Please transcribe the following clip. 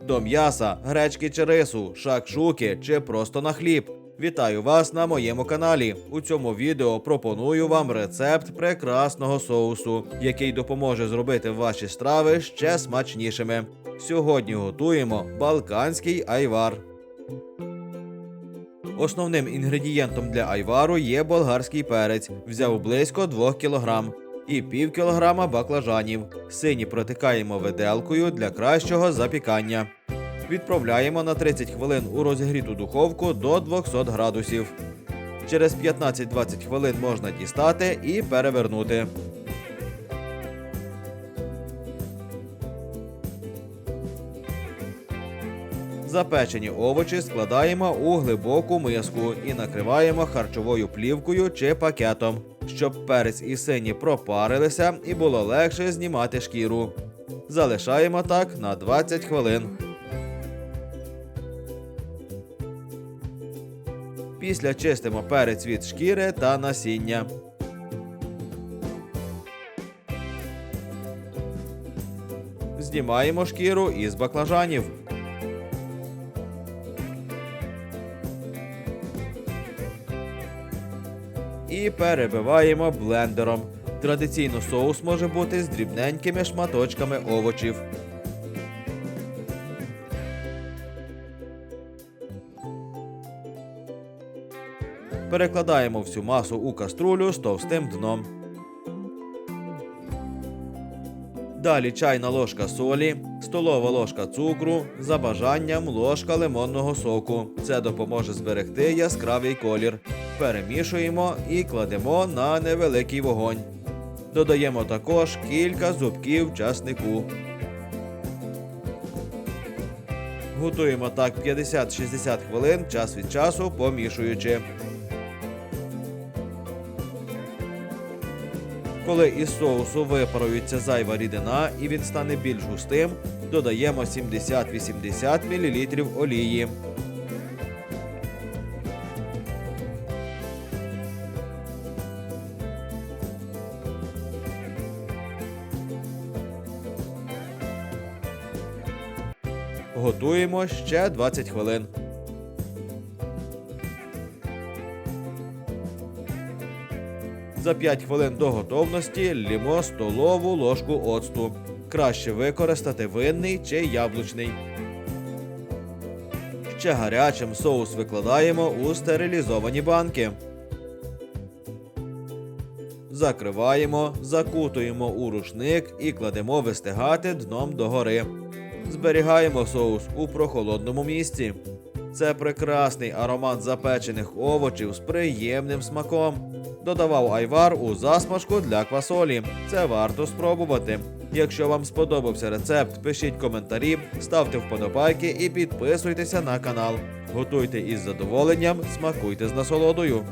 До м'яса, гречки чи рису, шакшуки чи просто на хліб. Вітаю вас на моєму каналі. У цьому відео пропоную вам рецепт прекрасного соусу, який допоможе зробити ваші страви ще смачнішими. Сьогодні готуємо балканський айвар. Основним інгредієнтом для айвару є болгарський перець. Взяв близько 2 кг. І пів кілограма баклажанів. Сині протикаємо виделкою для кращого запікання. Відправляємо на 30 хвилин у розігріту духовку до 200 градусів. Через 15-20 хвилин можна дістати і перевернути. Запечені овочі складаємо у глибоку миску і накриваємо харчовою плівкою чи пакетом, щоб перець і сині пропарилися і було легше знімати шкіру. Залишаємо так на 20 хвилин. Після чистимо перець від шкіри та насіння. Знімаємо шкіру із баклажанів. І перебиваємо блендером. Традиційно соус може бути з дрібненькими шматочками овочів. Перекладаємо всю масу у каструлю з товстим дном. Далі чайна ложка солі, столова ложка цукру, за бажанням ложка лимонного соку. Це допоможе зберегти яскравий колір. Перемішуємо і кладемо на невеликий вогонь. Додаємо також кілька зубків часнику. Готуємо так 50-60 хвилин час від часу помішуючи. Коли із соусу випарується зайва рідина і він стане більш густим, додаємо 70-80 мл олії. Готуємо ще 20 хвилин. За 5 хвилин до готовності лімо столову ложку оцту. Краще використати винний чи яблучний. Ще гарячим соус викладаємо у стерилізовані банки. Закриваємо, закутуємо у рушник і кладемо вистигати дном догори. Зберігаємо соус у прохолодному місці. Це прекрасний аромат запечених овочів з приємним смаком. Додавав айвар у засмажку для квасолі. Це варто спробувати. Якщо вам сподобався рецепт, пишіть коментарі, ставте вподобайки і підписуйтеся на канал. Готуйте із задоволенням, смакуйте з насолодою.